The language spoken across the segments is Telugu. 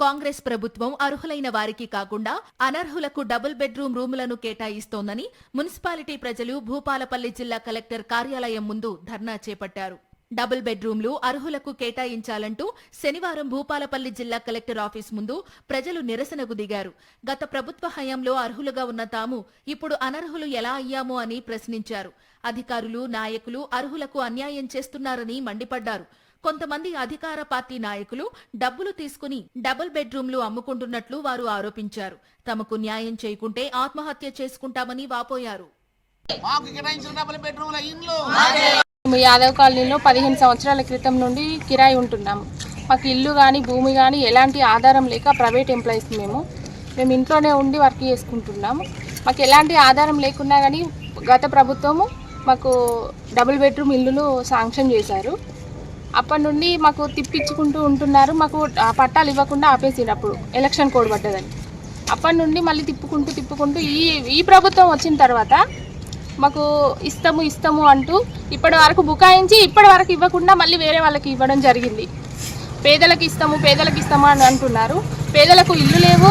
కాంగ్రెస్ ప్రభుత్వం అర్హులైన వారికి కాకుండా అనర్హులకు డబుల్ బెడ్రూమ్ రూములను కేటాయిస్తోందని మున్సిపాలిటీ ప్రజలు భూపాలపల్లి జిల్లా కలెక్టర్ కార్యాలయం ముందు ధర్నా చేపట్టారు. డబుల్ బెడ్రూమ్లు అర్హులకు కేటాయించాలంటూ శనివారం భూపాలపల్లి జిల్లా కలెక్టర్ ఆఫీస్ ముందు ప్రజలు నిరసనకు దిగారు. గత ప్రభుత్వ హయాంలో అర్హులుగా ఉన్న తాము ఇప్పుడు అనర్హులు ఎలా అయ్యామో అని ప్రశ్నించారు. అధికారులు నాయకులు అర్హులకు అన్యాయం చేస్తున్నారని మండిపడ్డారు. కొంతమంది అధికార పార్టీ నాయకులు డబ్బులు తీసుకుని డబుల్ బెడ్రూమ్లు అమ్ముకుంటున్నట్లు వారు ఆరోపించారు. తమకు న్యాయం చేయకుంటే ఆత్మహత్య చేసుకుంటామని వాపోయారు. యాదవ్ కాలనీలో పదిహేను సంవత్సరాల క్రితం నుండి కిరాయి ఉంటున్నాము. మాకు ఇల్లు కానీ భూమి కానీ ఎలాంటి ఆధారం లేక ప్రైవేట్ ఎంప్లాయీస్ మేము. మేము ఇంట్లోనే ఉండి వర్క్ చేసుకుంటున్నాము. మాకు ఎలాంటి ఆధారం లేకున్నా కానీ గత ప్రభుత్వము మాకు డబుల్ బెడ్రూమ్ ఇల్లులు శాంక్షన్ చేశారు. అప్పటి నుండి మాకు తిప్పించుకుంటూ ఉంటున్నారు. మాకు ఆ పట్టాలు ఇవ్వకుండా ఆపేసిండ్రు అప్పుడు. ఎలక్షన్ కోడ్ పడ్డదని. అప్పటి నుండి మళ్ళీ తిప్పుకుంటూ తిప్పుకుంటూ ఈ ఈ ప్రభుత్వం వచ్చిన తర్వాత మాకు ఇస్తాము ఇస్తాము అంటూ ఇప్పటి వరకు బుకాయించి ఇప్పటి వరకు ఇవ్వకుండా మళ్ళీ వేరే వాళ్ళకి ఇవ్వడం జరిగింది. పేదలకు ఇస్తాము పేదలకు ఇస్తాము అని అంటున్నారు. పేదలకు ఇల్లు లేవు.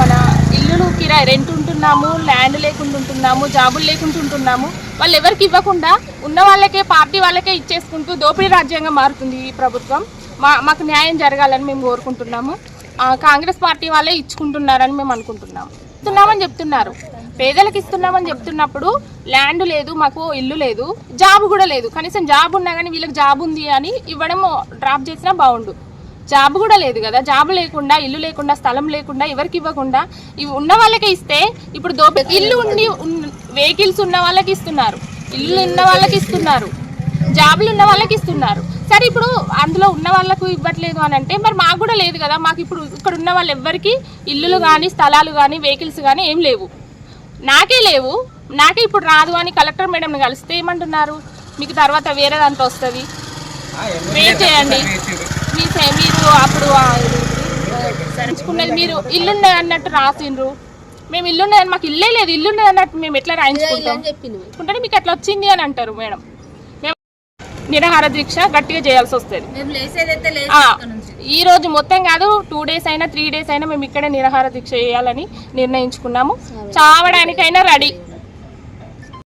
మన ఇల్లులు కిరాయి రెంట్ ఉంటున్నాము ల్యాండ్ లేకుండా ఉంటున్నాము జాబులు లేకుండా ఉంటున్నాము వాళ్ళు ఎవరికి ఇవ్వకుండా ఉన్న వాళ్ళకే పార్టీ వాళ్ళకే ఇచ్చేసుకుంటూ దోపిడీ రాజ్యంగా మారుతుంది ఈ ప్రభుత్వం. మా మాకు న్యాయం జరగాలని మేము కోరుకుంటున్నాము. కాంగ్రెస్ పార్టీ వాళ్ళే ఇచ్చుకుంటున్నారని మేము అనుకుంటున్నాము. ఇస్తున్నామని చెప్తున్నారు. పేదలకు ఇస్తున్నామని చెప్తున్నప్పుడు ల్యాండ్ లేదు మాకు ఇల్లు లేదు జాబ్ కూడా లేదు. కనీసం జాబ్ ఉన్నా కానీ వీళ్ళకి జాబ్ ఉంది అని ఇవ్వడం డ్రాప్ చేసినా బాగుండు. జాబ్ కూడా లేదు కదా. జాబ్ లేకుండా ఇల్లు లేకుండా స్థలం లేకుండా ఎవరికి ఇవ్వకుండా ఇవి ఉన్న వాళ్ళకే ఇస్తే ఇప్పుడు దోపి ఇల్లు ఉండి వెహికల్స్ ఉన్న వాళ్ళకి ఇస్తున్నారు. ఇల్లు ఉన్న వాళ్ళకి ఇస్తున్నారు. జాబులు ఉన్న వాళ్ళకి ఇస్తున్నారు. సరే ఇప్పుడు అందులో ఉన్న వాళ్ళకు ఇవ్వట్లేదు అని అంటే మరి మాకు కూడా లేదు కదా. మాకు ఇప్పుడు ఇక్కడ ఉన్న వాళ్ళు ఎవ్వరికి ఇల్లులు కానీ స్థలాలు కానీ వెహికల్స్ కానీ ఏం లేవు. నాకే లేవు. నాకే ఇప్పుడు రాదు అని కలెక్టర్ మేడంని కలిస్తే ఏమంటున్నారు? మీకు తర్వాత వేరే దాంట్లో వస్తుంది వెయిట్ చేయండి. మీ మీరు అప్పుడు మీరు ఇల్లున్నది అన్నట్టు రాసిండ్రు. మేము ఇల్లున్నది మాకు ఇల్లే లేదు ఇల్లున్నది అన్నట్టు మేము ఎట్లా రాయించుకుంటాం? అంటే మీకు ఎట్లా వచ్చింది అని అంటారు మేడం. మేము నిరాహార దీక్ష గట్టిగా చేయాల్సి వస్తుంది. ఈ రోజు మొత్తం కాదు టూ డేస్ అయినా త్రీ డేస్ అయినా మేము ఇక్కడే నిరాహార దీక్ష చేయాలని నిర్ణయించుకున్నాము. చావడానికైనా రెడీ